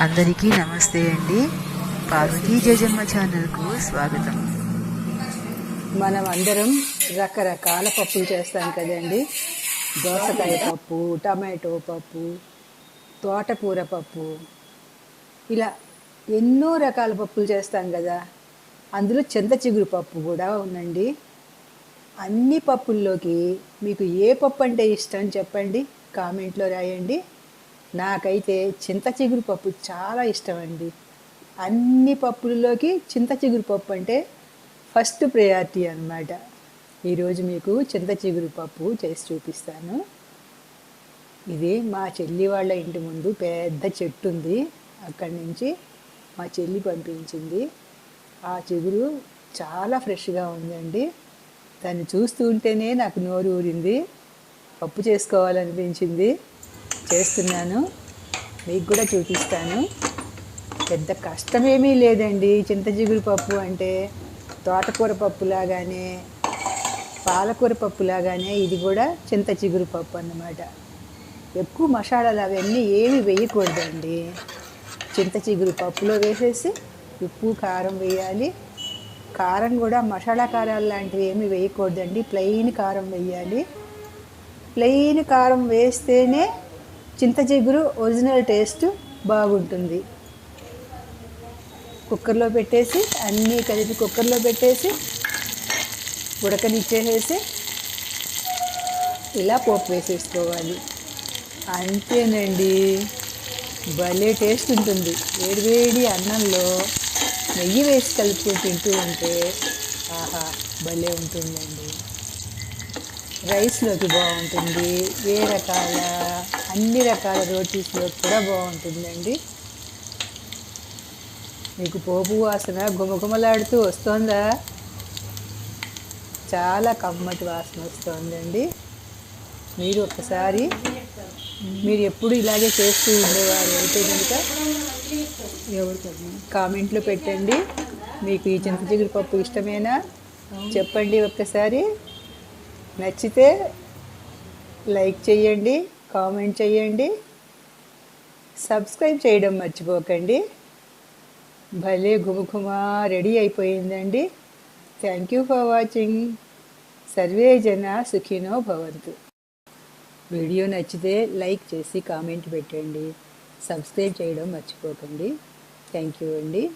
అందరికీ నమస్తే అండి. పార్వతీ జజమ్మ ఛానల్కు స్వాగతం. మనం అందరం రకరకాల పప్పులు చేస్తాం కదండి. దోసకాయ పప్పు టమాటో పప్పు తోటకూర పప్పు. ఇలా ఎన్నో రకాల పప్పులు చేస్తాం కదా. అందులో చింత చిగురు పప్పు కూడా ఉందండి. అన్ని పప్పుల్లోకి మీకు ఏ పప్పు అంటే ఇష్టం చెప్పండి. కామెంట్లో రాయండి. నాకైతే చింత చిగురు పప్పు చాలా ఇష్టం అండి అన్ని పప్పులలోకి చింత చిగురు పప్పు అంటే ఫస్ట్ ప్రయారిటీ అనమాట ఈరోజు మీకు చింత చిగురు పప్పు చేసి చూపిస్తాను. ఇది మా చెల్లి వాళ్ళ ఇంటి ముందు పెద్ద చెట్టు ఉంది. అక్కడి నుంచి మా చెల్లి పంపించింది. ఆ చిగురు చాలా ఫ్రెష్గా ఉందండి. దాన్ని చూస్తూ ఉంటేనే నాకు నోరు ఊరింది. పప్పు చేసుకోవాలనిపించింది. చేస్తున్నాను. మీకు కూడా చూపిస్తాను. పెద్ద కష్టమేమీ లేదండి. చింత చిగురు పప్పు అంటే తోటకూర పప్పులాగానే పాలకూర పప్పులాగానే ఇది కూడా చింత చిగురు పప్పు అన్నమాట. ఎక్కువ మసాలాలు అవన్నీ ఏమి వేయకూడదండి. చింత చిగురు పప్పులో వేసేసి ఉప్పు కారం వేయాలి. కారం కూడా మసాలా కారాలు లాంటివి ఏమి వేయకూడదండి. ప్లెయిన్ కారం వేయాలి. ప్లెయిన్ కారం వేస్తేనే చింతజిగురు ఒరిజినల్ టేస్ట్ బాగుంటుంది. కుక్కర్లో పెట్టేసి అన్నీ కలిపి కుక్కర్లో పెట్టేసి ఉడకనిచ్చేసేసి ఇలా పోపు వేసేసుకోవాలి. అంతేనండి. భలే టేస్ట్ ఉంటుంది. వేడివేడి అన్నంలో నెయ్యి వేసి కలుపుకొని తింటూ ఉంటే ఆహా భలే ఉంటుందండి. రైస్లోకి బాగుంటుంది. ఏ రకాల అన్ని రకాల రోటీస్లో కూడా బాగుంటుందండి. మీకు పోపు వాసన గుమగుమలాడుతూ వస్తుందా? చాలా కమ్మటి వాసన వస్తుందండి. మీరు ఒకసారి మీరు ఎప్పుడు ఇలాగే చేస్తూ ఉండేవారు అయితే కనుక కామెంట్లో పెట్టండి. మీకు ఈ చింత చిగురు పప్పు ఇష్టమేనా? చెప్పండి ఒక్కసారి. నచ్చితే లైక్ చేయండి. కామెంట్ చేయండి. సబ్స్క్రైబ్ చేయడం మర్చిపోకండి. భలే గుమగుమ రెడీ అయిపోయిందండి. థ్యాంక్ యూ ఫర్ వాచింగ్ సర్వే జన సుఖినో భవంతు. వీడియో నచ్చితే లైక్ చేసి కామెంట్ పెట్టండి. సబ్స్క్రైబ్ చేయడం మర్చిపోకండి. థ్యాంక్ యూ అండి.